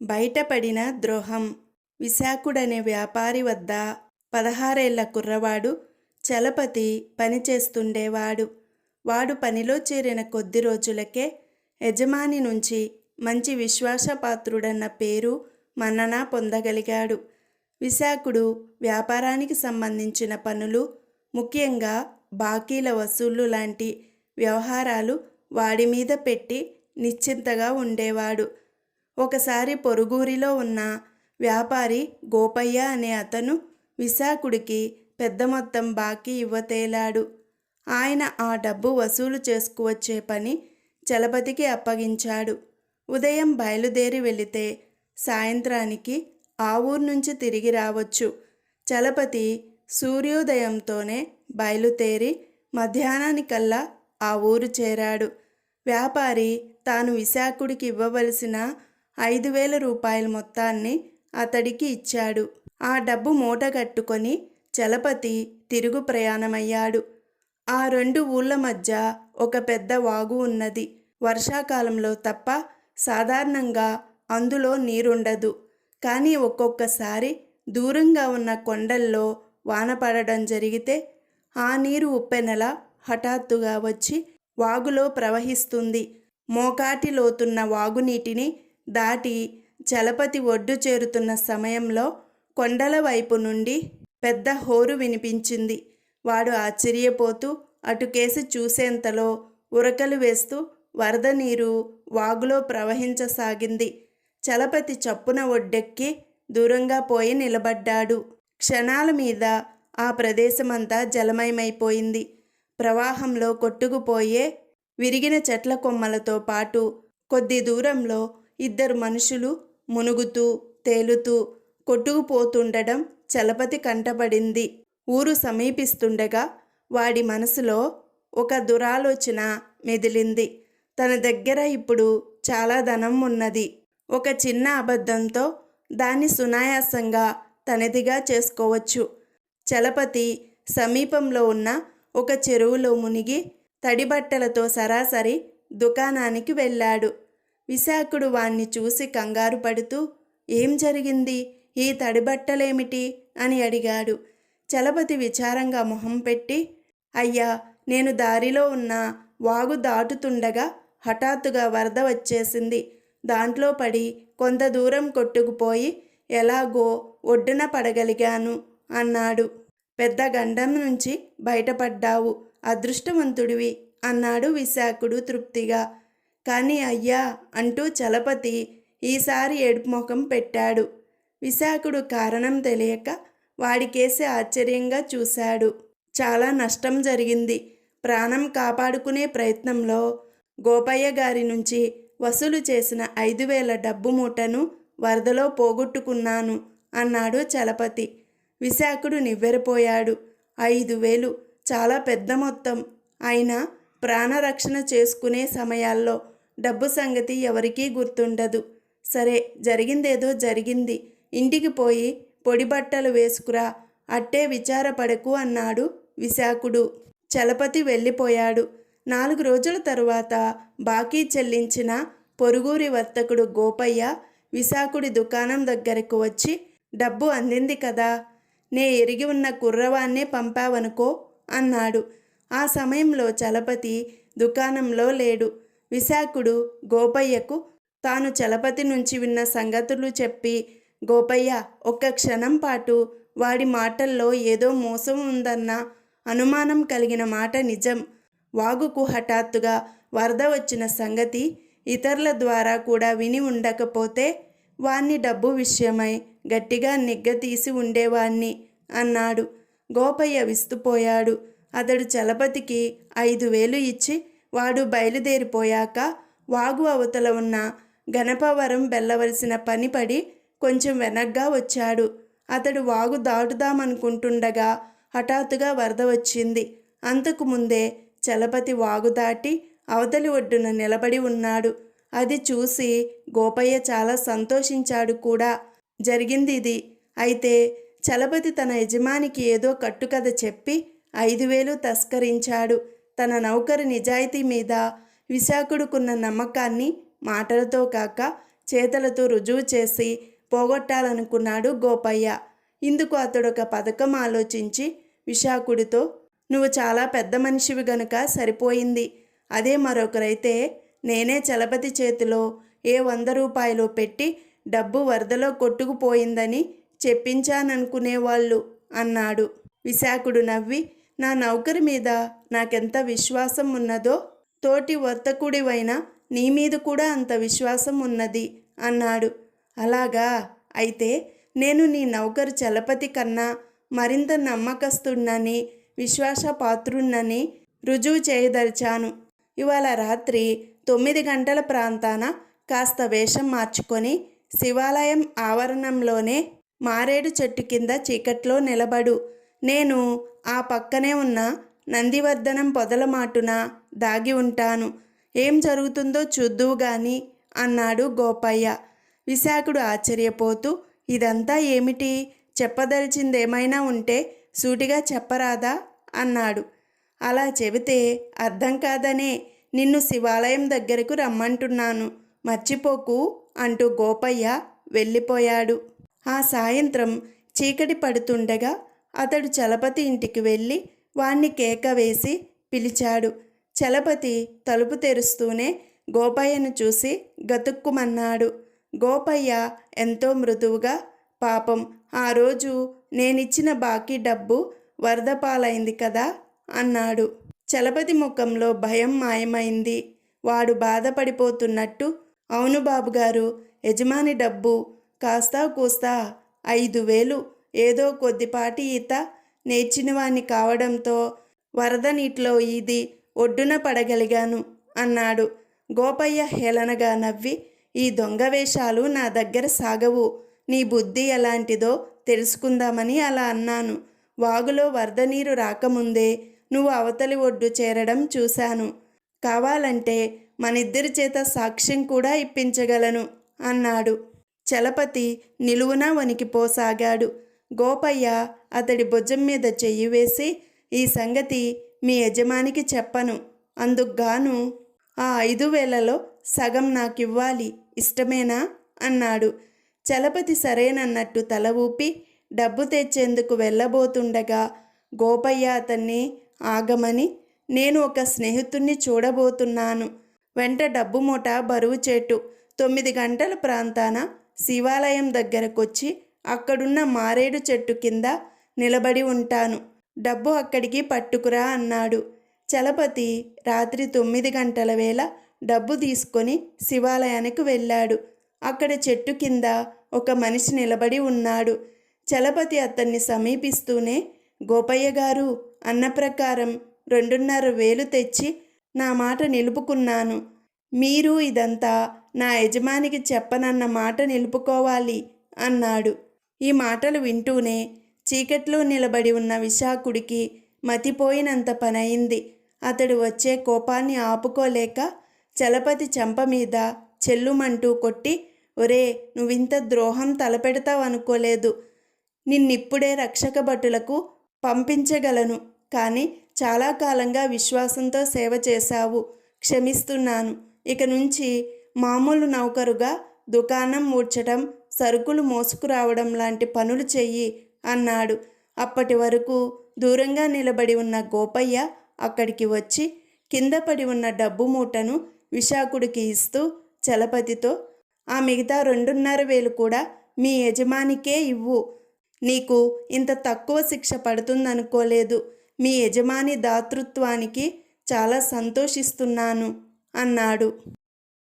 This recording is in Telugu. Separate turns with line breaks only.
బయటపడిన ద్రోహం. విశాఖుడనే వ్యాపారి వద్ద పదహారేళ్ళ కుర్రవాడు చలపతి పనిచేస్తుండేవాడు. వాడు పనిలో చేరిన కొద్ది రోజులకే యజమాని నుంచి మంచి విశ్వాసపాత్రుడన్న పేరు మన్ననా పొందగలిగాడు. విశాఖుడు వ్యాపారానికి సంబంధించిన పనులు ముఖ్యంగా బాకీల వసూళ్ళు లాంటి వ్యవహారాలు వాడి మీద పెట్టి నిశ్చింతగా ఉండేవాడు. ఒకసారి పొరుగురిలో ఉన్న వ్యాపారి గోపయ్య అనే అతను విశాఖుడికి పెద్ద మొత్తం బాకీ ఇవ్వతేలాడు. ఆయన ఆ డబ్బు వసూలు చేసుకువచ్చే పని చలపతికి అప్పగించాడు. ఉదయం బయలుదేరి వెళితే సాయంత్రానికి ఆ ఊరు నుంచి తిరిగి రావచ్చు. చలపతి సూర్యోదయంతోనే బయలుదేరి మధ్యాహ్నానికల్లా ఆ ఊరు చేరాడు. వ్యాపారి తాను విశాఖుడికి ఇవ్వవలసిన ఐదు వేల రూపాయల మొత్తాన్ని అతడికి ఇచ్చాడు. ఆ డబ్బు మూట కట్టుకొని చలపతి తిరుగు ప్రయాణమయ్యాడు. ఆ రెండు ఊళ్ళ మధ్య ఒక పెద్ద వాగు ఉన్నది. వర్షాకాలంలో తప్ప సాధారణంగా అందులో నీరుండదు. కానీ ఒక్కొక్కసారి దూరంగా ఉన్న కొండల్లో వాన పడడం జరిగితే ఆ నీరు ఉప్పెనెల హఠాత్తుగా వచ్చి వాగులో ప్రవహిస్తుంది. మోకాటి లోతున్న వాగునీటిని దాటి చలపతి ఒడ్డు చేరుతున్న సమయంలో కొండల వైపు నుండి పెద్ద హోరు వినిపించింది. వాడు ఆశ్చర్యపోతూ అటుకేసి చూసేంతలో ఉరకలు వేస్తూ వరద నీరు వాగులో ప్రవహించసాగింది. చలపతి చప్పున ఒడ్డెక్కి దూరంగా పోయి నిలబడ్డాడు. క్షణాల మీద ఆ ప్రదేశమంతా జలమయమైపోయింది. ప్రవాహంలో కొట్టుకుపోయే విరిగిన చెట్ల కొమ్మలతో పాటు కొద్ది దూరంలో ఇద్దరు మనుషులు మునుగుతూ తేలుతూ కొట్టుకుపోతుండడం చలపతి కంటపడింది. ఊరు సమీపిస్తుండగా వాడి మనసులో ఒక దురాలోచన మెదిలింది. తన దగ్గర ఇప్పుడు చాలా ధనం ఉన్నది. ఒక చిన్న అబద్ధంతో దాన్ని సునాయాసంగా తనదిగా చేసుకోవచ్చు. చలపతి సమీపంలో ఉన్న ఒక చెరువులో మునిగి తడిబట్టలతో సరాసరి దుకాణానికి వెళ్ళాడు. విశాఖుడు వాణ్ణి చూసి కంగారు పడుతూ ఏం జరిగింది? ఈ తడిబట్టలేమిటి? అని అడిగాడు. చలపతి విచారంగా మొహం పెట్టి అయ్యా నేను దారిలో ఉన్న వాగు దాటుతుండగా హఠాత్తుగా వరద వచ్చేసింది. దాంట్లో పడి కొంత దూరం కొట్టుకుపోయి ఎలాగో ఒడ్డున పడగలిగాను అన్నాడు. పెద్ద గండం నుంచి బయటపడ్డావు. అదృష్టవంతుడివి అన్నాడు విశాఖుడు తృప్తిగా. కానీ అయ్యా అంటూ చలపతి ఈసారి ఏడుపు ముఖం పెట్టాడు. విశాఖుడు కారణం తెలియక వాడికేసి ఆశ్చర్యంగా చూశాడు. చాలా నష్టం జరిగింది. ప్రాణం కాపాడుకునే ప్రయత్నంలో గోపయ్య గారి నుంచి వసూలు చేసిన ఐదు వేల డబ్బు మూటను వరదలో పోగొట్టుకున్నాను అన్నాడు చలపతి. విశాఖుడు నివ్వెరపోయాడు. ఐదు వేలు చాలా పెద్ద మొత్తం. అయినా ప్రాణరక్షణ చేసుకునే సమయాల్లో డబ్బు సంగతి ఎవరికీ గుర్తుండదు. సరే జరిగిందేదో జరిగింది. ఇంటికి పోయి పొడి బట్టలు వేసుకురా అట్టే విచారపడకు అన్నాడు విశాఖుడు. చలపతి వెళ్ళిపోయాడు. నాలుగు రోజుల తరువాత బాకీ చెల్లించిన పొరుగురి వర్తకుడు గోపయ్య విశాఖుడి దుకాణం దగ్గరకు వచ్చి డబ్బు అందింది కదా నే ఎరిగి ఉన్న కుర్రవాన్నే పంపావనుకో అన్నాడు. ఆ సమయంలో చలపతి దుకాణంలో లేడు. విశాఖుడు గోపయ్యకు తాను చలపతి నుంచి విన్న సంగతులు చెప్పి గోపయ్య ఒక్క క్షణం పాటు వాడి మాటల్లో ఏదో మోసం ఉందన్న అనుమానం కలిగిన మాట నిజం. వాగుకు హఠాత్తుగా వరద వచ్చిన సంగతి ఇతరుల ద్వారా కూడా విని ఉండకపోతే వాణ్ణి డబ్బు విషయమై గట్టిగా నిగ్గతీసి ఉండేవాణ్ణి అన్నాడు. గోపయ్య విస్తుపోయాడు. అతడు చలపతికి ఐదు వేలు ఇచ్చి వాడు బయలుదేరిపోయాక వాగు అవతల ఉన్న గణపవరం వెళ్ళవలసిన పని పడి కొంచెం వెనగ్గా వచ్చాడు. అతడు వాగు దాటుదామనుకుంటుండగా హఠాత్తుగా వరద వచ్చింది. అంతకు ముందే చలపతి వాగు దాటి అవతలి ఒడ్డున నిలబడి ఉన్నాడు. అది చూసి గోపయ్య చాలా సంతోషించాడు కూడా. జరిగింది ఇది. అయితే చలపతి తన యజమానికి ఏదో కట్టుకథ చెప్పి ఐదు వేలు తస్కరించాడు. తన నౌకరు నిజాయితీ మీద విశాఖుడుకున్న నమ్మకాన్ని మాటలతో కాక చేతలతో రుజువు చేసి పోగొట్టాలనుకున్నాడు గోపయ్య. ఇందుకు అతడొక పథకం ఆలోచించి విశాఖుడితో నువ్వు చాలా పెద్ద మనిషివి గనుక సరిపోయింది. అదే మరొకరైతే నేనే చలపతి చేతిలో ఏ వంద రూపాయలు పెట్టి డబ్బు వరదలో కొట్టుకుపోయిందని చెప్పించాననుకునేవాళ్ళు అన్నాడు. విశాఖుడు నవ్వి నా నౌకరి మీద నాకెంత విశ్వాసం ఉన్నదో తోటి వర్తకుడివైన నీ మీద కూడా అంత విశ్వాసం ఉన్నది అన్నాడు. అలాగా? అయితే నేను నీ నౌకరు చలపతి కన్నా మరింత నమ్మకస్తున్నని విశ్వాసపాత్రున్నని రుజువు చేయదలిచాను. ఇవాళ రాత్రి తొమ్మిది గంటల ప్రాంతాన కాస్త వేషం మార్చుకొని శివాలయం ఆవరణంలోనే మారేడు చెట్టు కింద చీకట్లో నిలబడు. నేను ఆ పక్కనే ఉన్న నందివర్ధనం పొదల మాటున దాగి ఉంటాను. ఏం జరుగుతుందో చూద్దువు గాని అన్నాడు గోపయ్య. విశాఖుడు ఆశ్చర్యపోతూ ఇదంతా ఏమిటి? చెప్పదలిచిందేమైనా ఉంటే సూటిగా చెప్పరాదా? అన్నాడు. అలా చెబితే అర్థం కాదనే నిన్ను శివాలయం దగ్గరకు రమ్మంటున్నాను. మర్చిపోకు అంటూ గోపయ్య వెళ్ళిపోయాడు. ఆ సాయంత్రం చీకటి పడుతుండగా అతడు చలపతి ఇంటికి వెళ్ళి వాణ్ణి కేక వేసి పిలిచాడు. చలపతి తలుపు తెరుస్తూనే గోపయ్యను చూసి గతుక్కుమన్నాడు. గోపయ్య ఎంతో మృదువుగా పాపం ఆ రోజు నేనిచ్చిన బాకీ డబ్బు వరద పాలైంది కదా అన్నాడు. చలపతి ముఖంలో భయం మాయమైంది. వాడు బాధపడిపోతున్నట్టు అవును బాబుగారు యజమాని డబ్బు కాస్తా కూస్తా ఐదు వేలు ఏదో కొద్దిపాటి ఈత నేర్చినవాణ్ణి కావడంతో వరద నీటిలో ఇది ఒడ్డున పడగలిగాను అన్నాడు. గోపయ్య హేళనగా నవ్వి ఈ దొంగ వేషాలు నా దగ్గర సాగవు నీ బుద్ధి ఎలాంటిదో తెలుసుకుందామని అలా అన్నాను. వాగులో వరద నీరు రాకముందే నువ్వు అవతలి ఒడ్డు చేరడం చూశాను. కావాలంటే మనిద్దరి చేత సాక్ష్యం కూడా ఇప్పించగలను అన్నాడు. చలపతి నిలువున వణికిపోసాగాడు. గోపయ్య అతడి భుజం మీద చెయ్యి వేసి ఈ సంగతి మీ యజమానికి చెప్పను. అందుకుగాను ఆ ఐదు వేలలో సగం నాకివ్వాలి ఇష్టమేనా? అన్నాడు. చలపతి సరేనన్నట్టు తల ఊపి డబ్బు తెచ్చేందుకు వెళ్ళబోతుండగా గోపయ్య అతన్ని ఆగమని నేను ఒక స్నేహితుణ్ణి చూడబోతున్నాను. వెంట డబ్బు మూట బరువు చెట్టు తొమ్మిది గంటల ప్రాంతాన శివాలయం దగ్గరకొచ్చి అక్కడున్న మారేడు చెట్టు కింద నిలబడి ఉంటాను. డబ్బు అక్కడికి పట్టుకురా అన్నాడు. చలపతి రాత్రి తొమ్మిది గంటల వేళ డబ్బు తీసుకొని శివాలయానికి వెళ్ళాడు. అక్కడ చెట్టు కింద ఒక మనిషి నిలబడి ఉన్నాడు. చలపతి అతన్ని సమీపిస్తూనే గోపయ్య గారు అన్న ప్రకారం రెండున్నర వేలు తెచ్చి నా మాట నిలుపుకున్నాను. మీరు ఇదంతా నా యజమానికి చెప్పనన్న మాట నిలుపుకోవాలి అన్నాడు. ఈ మాటలు వింటూనే చీకట్లో నిలబడి ఉన్న విశాఖుడికి మతిపోయినంత పనయింది. అతడు వచ్చే కోపాన్ని ఆపుకోలేక చలపతి చెంప మీద చెల్లుమంటూ కొట్టి ఒరే నువ్వింత ద్రోహం తలపెడతావనుకోలేదు నిన్నిప్పుడే రక్షక భటులకు పంపించగలను. కానీ చాలా కాలంగా విశ్వాసంతో సేవ చేశావు. క్షమిస్తున్నాను. ఇక నుంచి మామూలు నౌకరుగా దుకాణం మూడ్చటం సరుకులు మోసుకురావడం లాంటి పనులు చెయ్యి అన్నాడు. అప్పటి వరకు దూరంగా నిలబడి ఉన్న గోపయ్య అక్కడికి వచ్చి కింద పడి ఉన్న డబ్బు మూటను విశాఖుడికి ఇస్తూ చలపతితో ఆ మిగతా రెండున్నర వేలు కూడా మీ యజమానికే ఇవ్వు. నీకు ఇంత తక్కువ శిక్ష పడుతుందనుకోలేదు. మీ యజమాని దాతృత్వానికి చాలా సంతోషిస్తున్నాను అన్నాడు.